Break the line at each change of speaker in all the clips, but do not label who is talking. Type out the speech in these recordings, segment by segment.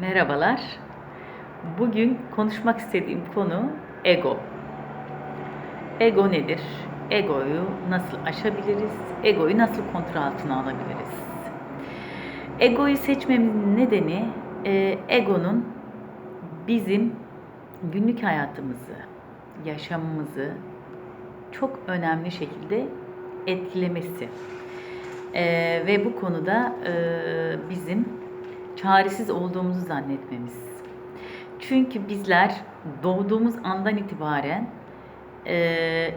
Merhabalar. Bugün konuşmak istediğim konu ego. Ego nedir? Egoyu nasıl aşabiliriz? Egoyu nasıl kontrol altına alabiliriz? Egoyu seçmemin nedeni e, egonun bizim günlük hayatımızı, yaşamımızı çok önemli şekilde etkilemesi. E, ve bu konuda e, bizim çaresiz olduğumuzu zannetmemiz. Çünkü bizler doğduğumuz andan itibaren e,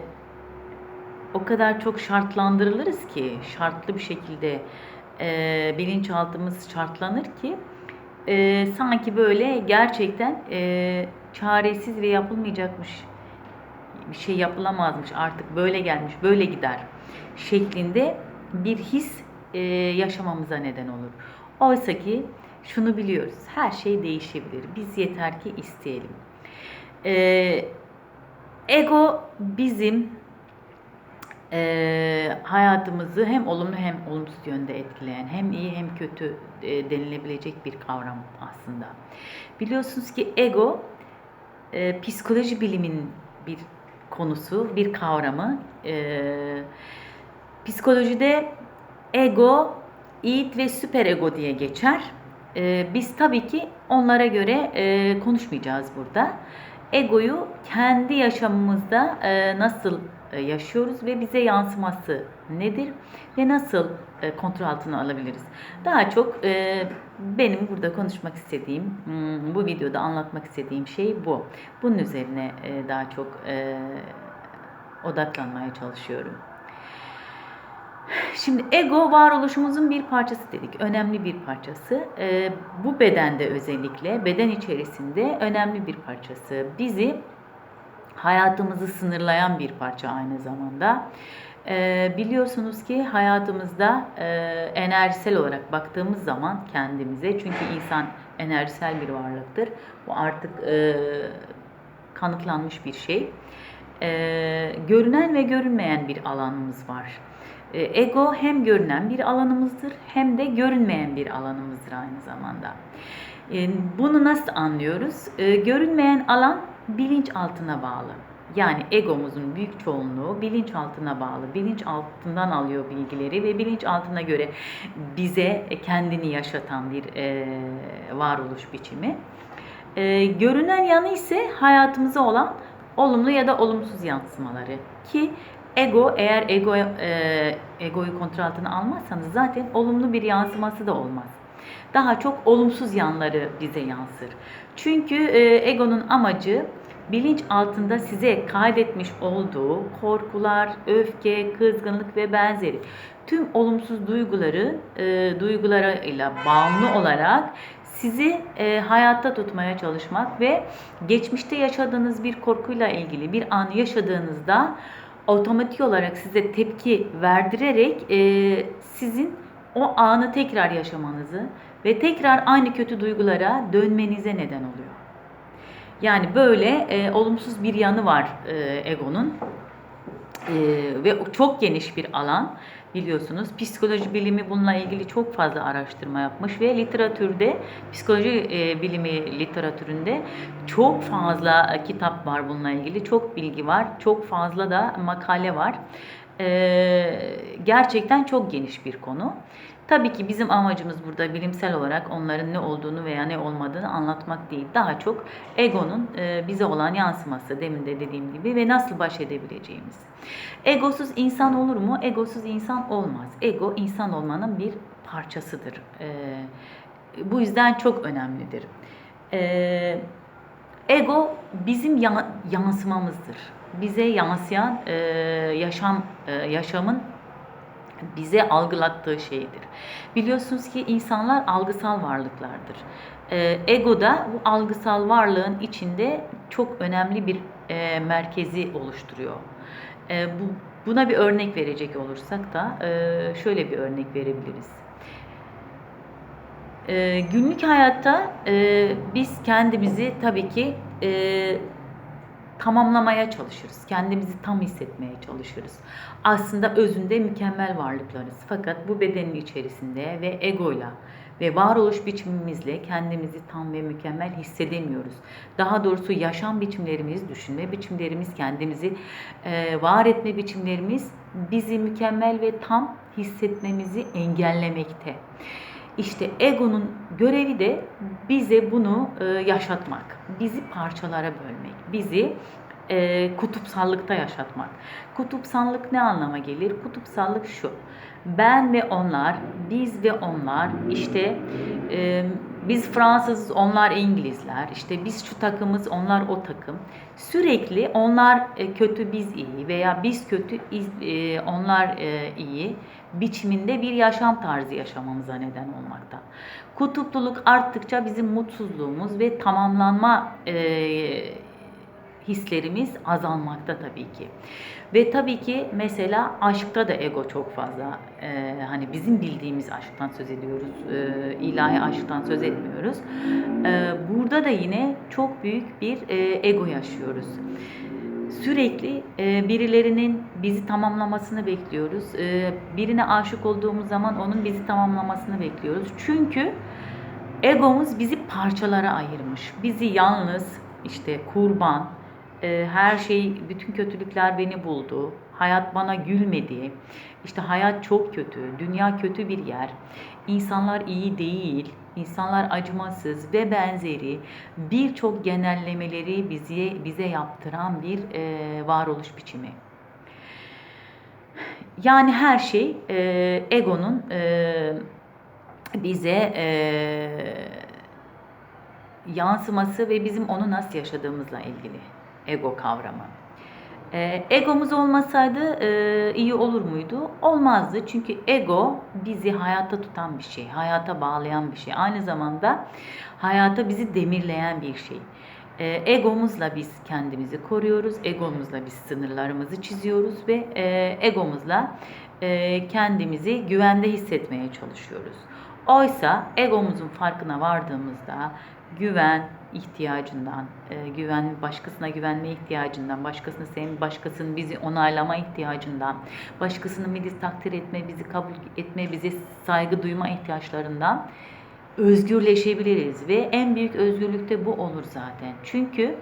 o kadar çok şartlandırılırız ki şartlı bir şekilde e, bilinçaltımız şartlanır ki e, sanki böyle gerçekten e, çaresiz ve yapılmayacakmış bir şey yapılamazmış artık böyle gelmiş böyle gider şeklinde bir his e, yaşamamıza neden olur. Oysa ki şunu biliyoruz her şey değişebilir biz yeter ki isteyelim. E, ego bizim e, hayatımızı hem olumlu hem olumsuz yönde etkileyen, hem iyi hem kötü e, denilebilecek bir kavram aslında. Biliyorsunuz ki ego e, psikoloji biliminin bir konusu, bir kavramı. E, psikolojide ego, id ve süperego diye geçer. E, biz tabii ki onlara göre e, konuşmayacağız burada. Egoyu kendi yaşamımızda e, nasıl e, yaşıyoruz ve bize yansıması nedir ve nasıl e, kontrol altına alabiliriz? Daha çok e, benim burada konuşmak istediğim, hmm, bu videoda anlatmak istediğim şey bu. Bunun üzerine e, daha çok e, odaklanmaya çalışıyorum. Şimdi ego varoluşumuzun bir parçası dedik. Önemli bir parçası. E, bu bedende özellikle, beden içerisinde önemli bir parçası. Bizi hayatımızı sınırlayan bir parça aynı zamanda. E, biliyorsunuz ki hayatımızda e, enerjisel olarak baktığımız zaman kendimize, çünkü insan enerjisel bir varlıktır. Bu artık e, kanıtlanmış bir şey. E, görünen ve görünmeyen bir alanımız var. E, ego hem görünen bir alanımızdır hem de görünmeyen bir alanımızdır aynı zamanda. E, bunu nasıl anlıyoruz? E, görünmeyen alan bilinç altına bağlı. Yani egomuzun büyük çoğunluğu bilinç altına bağlı. Bilinç altından alıyor bilgileri ve bilinç altına göre bize kendini yaşatan bir varoluş biçimi. Görünen yanı ise hayatımıza olan olumlu ya da olumsuz yansımaları ki ego eğer ego e, egoyu kontrol altına almazsanız zaten olumlu bir yansıması da olmaz. Daha çok olumsuz yanları bize yansır. Çünkü e, egonun amacı bilinç altında size kaydetmiş olduğu korkular, öfke, kızgınlık ve benzeri tüm olumsuz duyguları e, duygularıyla bağımlı olarak sizi e, hayatta tutmaya çalışmak ve geçmişte yaşadığınız bir korkuyla ilgili bir an yaşadığınızda otomatik olarak size tepki verdirerek e, sizin o anı tekrar yaşamanızı ve tekrar aynı kötü duygulara dönmenize neden oluyor. Yani böyle e, olumsuz bir yanı var e, egonun e, ve çok geniş bir alan biliyorsunuz. Psikoloji bilimi bununla ilgili çok fazla araştırma yapmış ve literatürde, psikoloji e, bilimi literatüründe çok fazla e, kitap var bununla ilgili. Çok bilgi var, çok fazla da makale var. E, gerçekten çok geniş bir konu. Tabii ki bizim amacımız burada bilimsel olarak onların ne olduğunu veya ne olmadığını anlatmak değil. Daha çok egonun e, bize olan yansıması demin de dediğim gibi ve nasıl baş edebileceğimiz. Egosuz insan olur mu? Egosuz insan olmaz. Ego insan olmanın bir parçasıdır. E, bu yüzden çok önemlidir. E, ego bizim ya, yansımamızdır. Bize yansıyan yaşam yaşamın bize algılattığı şeydir. Biliyorsunuz ki insanlar algısal varlıklardır. E, ego da bu algısal varlığın içinde çok önemli bir e, merkezi oluşturuyor. E, bu Buna bir örnek verecek olursak da e, şöyle bir örnek verebiliriz. E, günlük hayatta e, biz kendimizi tabii ki tamamlamaya çalışırız. Kendimizi tam hissetmeye çalışırız. Aslında özünde mükemmel varlıklarız. Fakat bu bedenin içerisinde ve egoyla ve varoluş biçimimizle kendimizi tam ve mükemmel hissedemiyoruz. Daha doğrusu yaşam biçimlerimiz, düşünme biçimlerimiz, kendimizi e, var etme biçimlerimiz bizi mükemmel ve tam hissetmemizi engellemekte. İşte egonun görevi de bize bunu e, yaşatmak, bizi parçalara bölmek, bizi e, kutupsallıkta yaşatmak. Kutupsallık ne anlama gelir? Kutupsallık şu. Ben ve onlar, biz ve onlar, işte e, biz Fransız, onlar İngilizler, işte biz şu takımız, onlar o takım. Sürekli onlar e, kötü, biz iyi veya biz kötü, e, onlar e, iyi biçiminde bir yaşam tarzı yaşamamıza neden olmakta. Kutupluluk arttıkça bizim mutsuzluğumuz ve tamamlanma e, hislerimiz azalmakta tabii ki. Ve tabii ki mesela aşkta da ego çok fazla. e, hani bizim bildiğimiz aşktan söz ediyoruz. E, ilahi aşktan söz etmiyoruz. E, burada da yine çok büyük bir e, ego yaşıyoruz. Sürekli e, birilerinin bizi tamamlamasını bekliyoruz. E, birine aşık olduğumuz zaman onun bizi tamamlamasını bekliyoruz. Çünkü egomuz bizi parçalara ayırmış. Bizi yalnız, işte kurban, e, her şey, bütün kötülükler beni buldu. Hayat bana gülmedi. İşte hayat çok kötü, dünya kötü bir yer. İnsanlar iyi değil, insanlar acımasız ve benzeri birçok genellemeleri bize bize yaptıran bir e, varoluş biçimi. Yani her şey e, egonun e, bize e, yansıması ve bizim onu nasıl yaşadığımızla ilgili ego kavramı. E, egomuz olmasaydı e, iyi olur muydu? Olmazdı. Çünkü ego bizi hayatta tutan bir şey, hayata bağlayan bir şey. Aynı zamanda hayata bizi demirleyen bir şey. E, egomuzla biz kendimizi koruyoruz, egomuzla biz sınırlarımızı çiziyoruz ve e, egomuzla e, kendimizi güvende hissetmeye çalışıyoruz. Oysa egomuzun farkına vardığımızda güven ihtiyacından, e, güven başkasına güvenme ihtiyacından, başkasını sevme, başkasının bizi onaylama ihtiyacından, başkasının bizi takdir etme, bizi kabul etme, bize saygı duyma ihtiyaçlarından özgürleşebiliriz ve en büyük özgürlük de bu olur zaten. Çünkü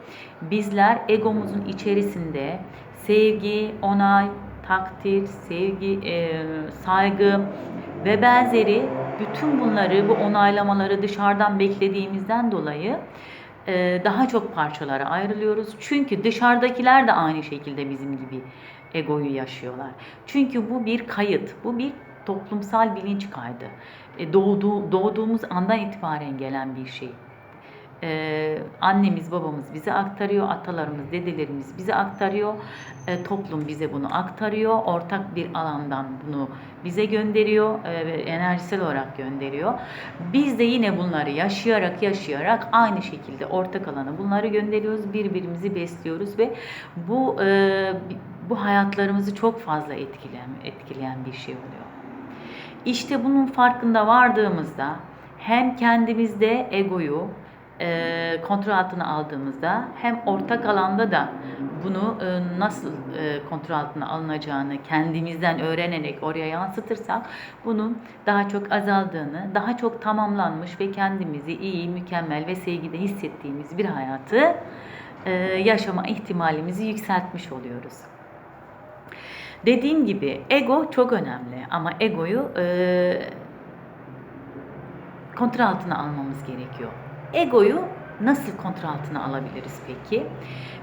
bizler egomuzun içerisinde sevgi, onay, takdir, sevgi, e, saygı ve benzeri bütün bunları, bu onaylamaları dışarıdan beklediğimizden dolayı e, daha çok parçalara ayrılıyoruz. Çünkü dışarıdakiler de aynı şekilde bizim gibi egoyu yaşıyorlar. Çünkü bu bir kayıt, bu bir toplumsal bilinç kaydı. E, doğduğu, doğduğumuz andan itibaren gelen bir şey. Ee, annemiz babamız bize aktarıyor, atalarımız, dedelerimiz bize aktarıyor, Ee, toplum bize bunu aktarıyor, ortak bir alandan bunu bize gönderiyor e, enerjisel olarak gönderiyor. Biz de yine bunları yaşayarak yaşayarak aynı şekilde ortak alana bunları gönderiyoruz, birbirimizi besliyoruz ve bu e, bu hayatlarımızı çok fazla etkileyen etkileyen bir şey oluyor. İşte bunun farkında vardığımızda hem kendimizde egoyu e, kontrol altına aldığımızda hem ortak alanda da bunu e, nasıl e, kontrol altına alınacağını kendimizden öğrenerek oraya yansıtırsak bunun daha çok azaldığını, daha çok tamamlanmış ve kendimizi iyi, mükemmel ve sevgide hissettiğimiz bir hayatı e, yaşama ihtimalimizi yükseltmiş oluyoruz. Dediğim gibi ego çok önemli ama egoyu e, kontrol altına almamız gerekiyor. Egoyu nasıl kontrol altına alabiliriz peki?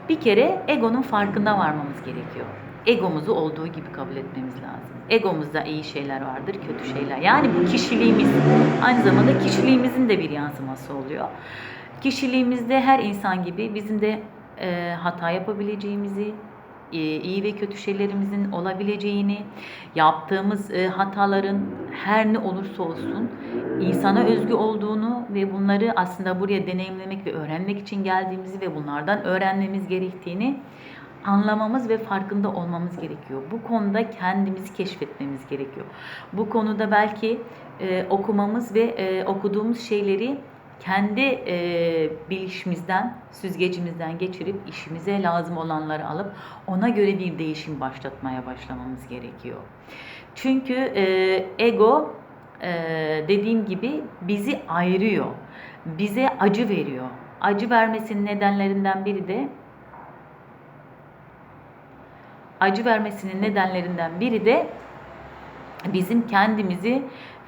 Bir kere egonun farkında varmamız gerekiyor. Egomuzu olduğu gibi kabul etmemiz lazım. Egomuzda iyi şeyler vardır, kötü şeyler. Yani bu kişiliğimiz. Aynı zamanda kişiliğimizin de bir yansıması oluyor. Kişiliğimizde her insan gibi bizim de e, hata yapabileceğimizi, iyi ve kötü şeylerimizin olabileceğini, yaptığımız e, hataların her ne olursa olsun insana özgü olduğunu ve bunları aslında buraya deneyimlemek ve öğrenmek için geldiğimizi ve bunlardan öğrenmemiz gerektiğini anlamamız ve farkında olmamız gerekiyor. Bu konuda kendimizi keşfetmemiz gerekiyor. Bu konuda belki e, okumamız ve e, okuduğumuz şeyleri kendi e, bilişimizden, süzgecimizden geçirip işimize lazım olanları alıp ona göre bir değişim başlatmaya başlamamız gerekiyor. Çünkü e, ego e, dediğim gibi bizi ayırıyor. Bize acı veriyor. Acı vermesinin nedenlerinden biri de acı vermesinin nedenlerinden biri de bizim kendimizi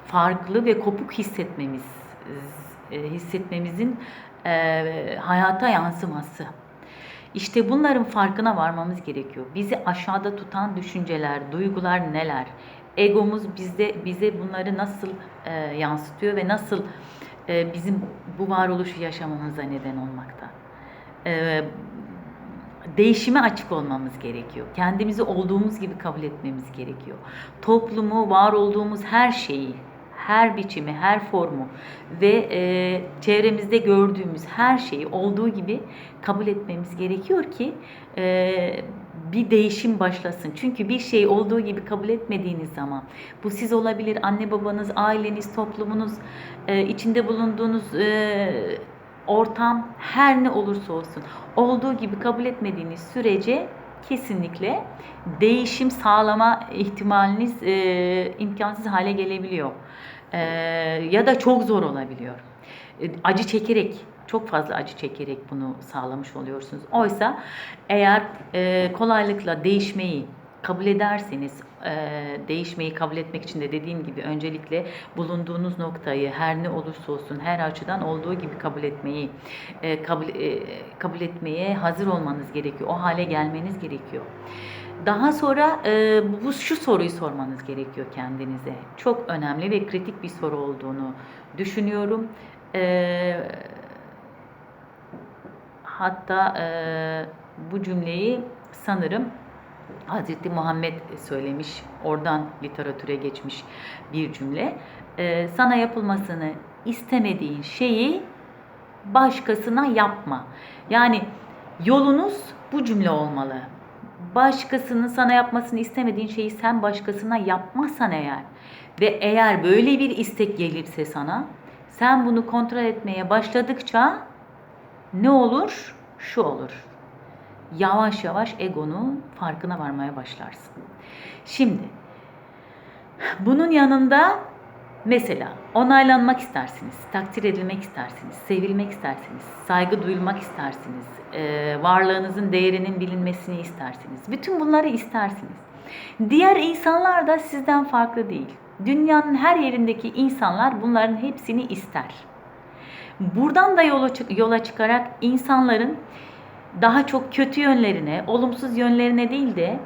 farklı ve kopuk hissetmemiz hissetmemizin e, hayata yansıması. İşte bunların farkına varmamız gerekiyor. Bizi aşağıda tutan düşünceler, duygular neler? Egomuz bizde bize bunları nasıl e, yansıtıyor ve nasıl e, bizim bu varoluşu yaşamamıza neden olmakta? E, değişime açık olmamız gerekiyor. Kendimizi olduğumuz gibi kabul etmemiz gerekiyor. Toplumu, var olduğumuz her şeyi, her biçimi, her formu ve e, çevremizde gördüğümüz her şeyi olduğu gibi kabul etmemiz gerekiyor ki e, bir değişim başlasın. Çünkü bir şey olduğu gibi kabul etmediğiniz zaman bu siz olabilir, anne babanız, aileniz, toplumunuz, e, içinde bulunduğunuz e, ortam her ne olursa olsun olduğu gibi kabul etmediğiniz sürece kesinlikle değişim sağlama ihtimaliniz e, imkansız hale gelebiliyor. E, ya da çok zor olabiliyor. E, acı çekerek çok fazla acı çekerek bunu sağlamış oluyorsunuz. Oysa eğer e, kolaylıkla değişmeyi kabul ederseniz e, değişmeyi kabul etmek için de dediğim gibi öncelikle bulunduğunuz noktayı her ne olursa olsun her açıdan olduğu gibi kabul etmeyi e, kabul e, kabul etmeye hazır olmanız gerekiyor. O hale gelmeniz gerekiyor. Daha sonra e, bu şu soruyu sormanız gerekiyor kendinize. Çok önemli ve kritik bir soru olduğunu düşünüyorum. E, hatta e, bu cümleyi sanırım Hazreti Muhammed söylemiş, oradan literatüre geçmiş bir cümle. Ee, sana yapılmasını istemediğin şeyi başkasına yapma. Yani yolunuz bu cümle olmalı. Başkasının sana yapmasını istemediğin şeyi sen başkasına yapmazsan eğer ve eğer böyle bir istek gelirse sana sen bunu kontrol etmeye başladıkça ne olur? Şu olur yavaş yavaş egonun farkına varmaya başlarsın. Şimdi bunun yanında mesela onaylanmak istersiniz, takdir edilmek istersiniz, sevilmek istersiniz, saygı duyulmak istersiniz, varlığınızın değerinin bilinmesini istersiniz. Bütün bunları istersiniz. Diğer insanlar da sizden farklı değil. Dünyanın her yerindeki insanlar bunların hepsini ister. Buradan da yola, yola çıkarak insanların daha çok kötü yönlerine, olumsuz yönlerine değil de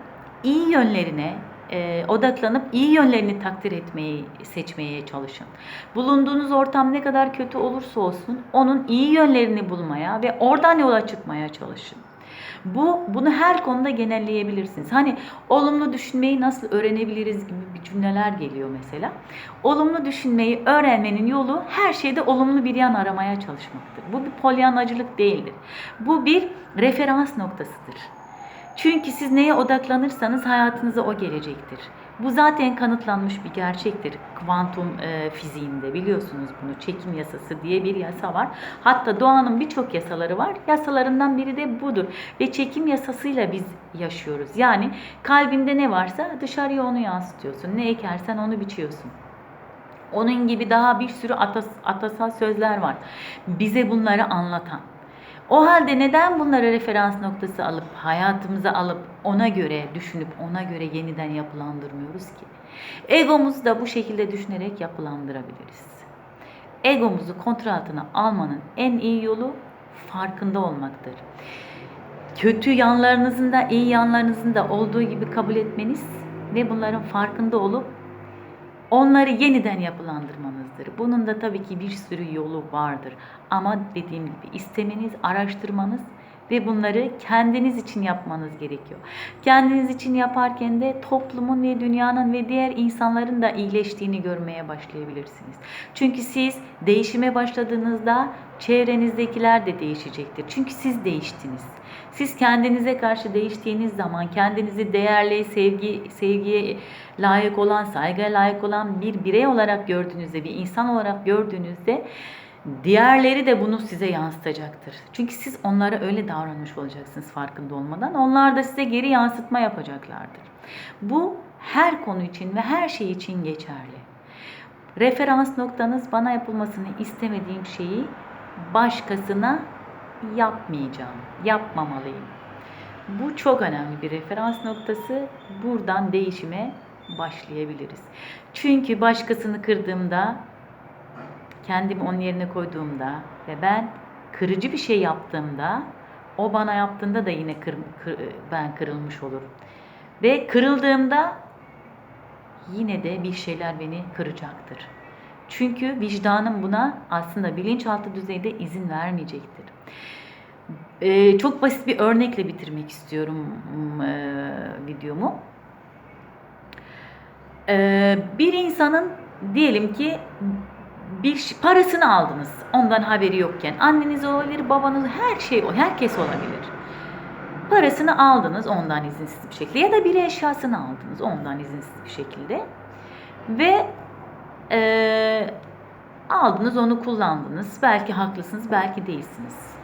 iyi yönlerine e, odaklanıp iyi yönlerini takdir etmeyi seçmeye çalışın. Bulunduğunuz ortam ne kadar kötü olursa olsun onun iyi yönlerini bulmaya ve oradan yola çıkmaya çalışın. Bu bunu her konuda genelleyebilirsiniz. Hani olumlu düşünmeyi nasıl öğrenebiliriz gibi bir cümleler geliyor mesela. Olumlu düşünmeyi öğrenmenin yolu her şeyde olumlu bir yan aramaya çalışmaktır. Bu bir polyanacılık değildir. Bu bir referans noktasıdır. Çünkü siz neye odaklanırsanız hayatınıza o gelecektir. Bu zaten kanıtlanmış bir gerçektir. Kuantum e, fiziğinde biliyorsunuz bunu. Çekim yasası diye bir yasa var. Hatta doğanın birçok yasaları var. Yasalarından biri de budur. Ve çekim yasasıyla biz yaşıyoruz. Yani kalbinde ne varsa dışarıya onu yansıtıyorsun. Ne ekersen onu biçiyorsun. Onun gibi daha bir sürü atas, atasal sözler var. Bize bunları anlatan. O halde neden bunları referans noktası alıp hayatımıza alıp ona göre düşünüp ona göre yeniden yapılandırmıyoruz ki? Egomuzu da bu şekilde düşünerek yapılandırabiliriz. Egomuzu kontrol altına almanın en iyi yolu farkında olmaktır. Kötü yanlarınızın da iyi yanlarınızın da olduğu gibi kabul etmeniz ve bunların farkında olup onları yeniden yapılandırmanızdır. Bunun da tabii ki bir sürü yolu vardır. Ama dediğim gibi istemeniz, araştırmanız ve bunları kendiniz için yapmanız gerekiyor. Kendiniz için yaparken de toplumun ve dünyanın ve diğer insanların da iyileştiğini görmeye başlayabilirsiniz. Çünkü siz değişime başladığınızda çevrenizdekiler de değişecektir. Çünkü siz değiştiniz. Siz kendinize karşı değiştiğiniz zaman kendinizi değerli, sevgi, sevgiye layık olan, saygıya layık olan bir birey olarak gördüğünüzde, bir insan olarak gördüğünüzde diğerleri de bunu size yansıtacaktır. Çünkü siz onlara öyle davranmış olacaksınız farkında olmadan. Onlar da size geri yansıtma yapacaklardır. Bu her konu için ve her şey için geçerli. Referans noktanız bana yapılmasını istemediğim şeyi başkasına yapmayacağım, yapmamalıyım. Bu çok önemli bir referans noktası. Buradan değişime başlayabiliriz. Çünkü başkasını kırdığımda, kendimi onun yerine koyduğumda ve ben kırıcı bir şey yaptığımda, o bana yaptığında da yine kır, kır- ben kırılmış olurum. Ve kırıldığımda yine de bir şeyler beni kıracaktır. Çünkü vicdanım buna aslında bilinçaltı düzeyde izin vermeyecektir. Ee, çok basit bir örnekle bitirmek istiyorum e, videomu. Ee, bir insanın diyelim ki bir parasını aldınız ondan haberi yokken anneniz olabilir babanız her şey o herkes olabilir. Parasını aldınız ondan izinsiz bir şekilde ya da bir eşyasını aldınız ondan izinsiz bir şekilde ve eee, aldınız onu kullandınız belki haklısınız belki değilsiniz.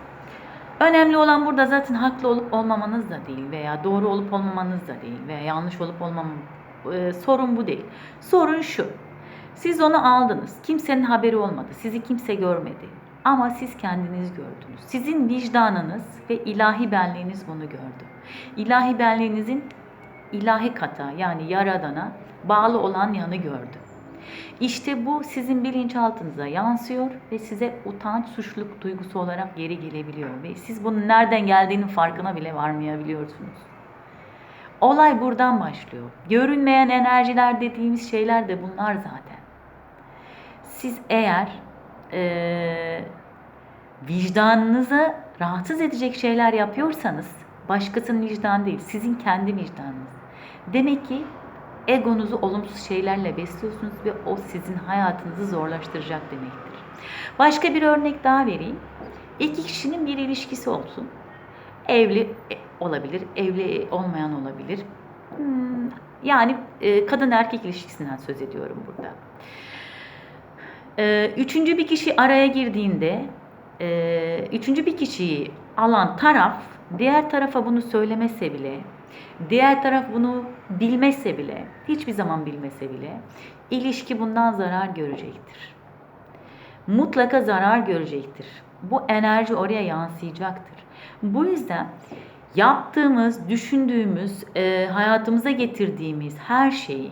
Önemli olan burada zaten haklı olup olmamanız da değil veya doğru olup olmamanız da değil veya yanlış olup olmamanız. sorun bu değil. Sorun şu. Siz onu aldınız. Kimsenin haberi olmadı. Sizi kimse görmedi. Ama siz kendiniz gördünüz. Sizin vicdanınız ve ilahi benliğiniz bunu gördü. İlahi benliğinizin ilahi kata yani yaradana bağlı olan yanı gördü. İşte bu sizin bilinçaltınıza yansıyor ve size utanç, suçluluk duygusu olarak geri gelebiliyor ve siz bunun nereden geldiğinin farkına bile varmayabiliyorsunuz. Olay buradan başlıyor. Görünmeyen enerjiler dediğimiz şeyler de bunlar zaten. Siz eğer eee vicdanınızı rahatsız edecek şeyler yapıyorsanız başkasının vicdanı değil, sizin kendi vicdanınız. Demek ki egonuzu olumsuz şeylerle besliyorsunuz ve o sizin hayatınızı zorlaştıracak demektir. Başka bir örnek daha vereyim. İki kişinin bir ilişkisi olsun. Evli e, olabilir, evli olmayan olabilir. Hmm, Yani e, kadın erkek ilişkisinden söz ediyorum burada. Ee, Üçüncü bir kişi araya girdiğinde e, üçüncü bir kişiyi alan taraf diğer tarafa bunu söylemese bile diğer taraf bunu bilmese bile hiçbir zaman bilmese bile ilişki bundan zarar görecektir. Mutlaka zarar görecektir. Bu enerji oraya yansıyacaktır. Bu yüzden yaptığımız, düşündüğümüz, e, hayatımıza getirdiğimiz her şeyi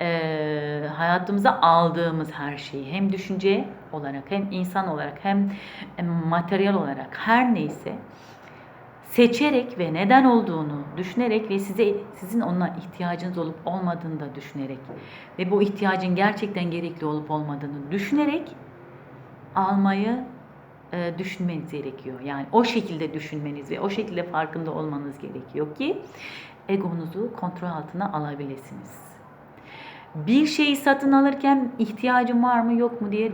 e, hayatımıza aldığımız her şeyi hem düşünce olarak hem insan olarak hem materyal olarak her neyse seçerek ve neden olduğunu düşünerek ve size sizin ona ihtiyacınız olup olmadığını da düşünerek ve bu ihtiyacın gerçekten gerekli olup olmadığını düşünerek almayı e, düşünmeniz gerekiyor. Yani o şekilde düşünmeniz ve o şekilde farkında olmanız gerekiyor ki egonuzu kontrol altına alabilirsiniz bir şeyi satın alırken ihtiyacım var mı yok mu diye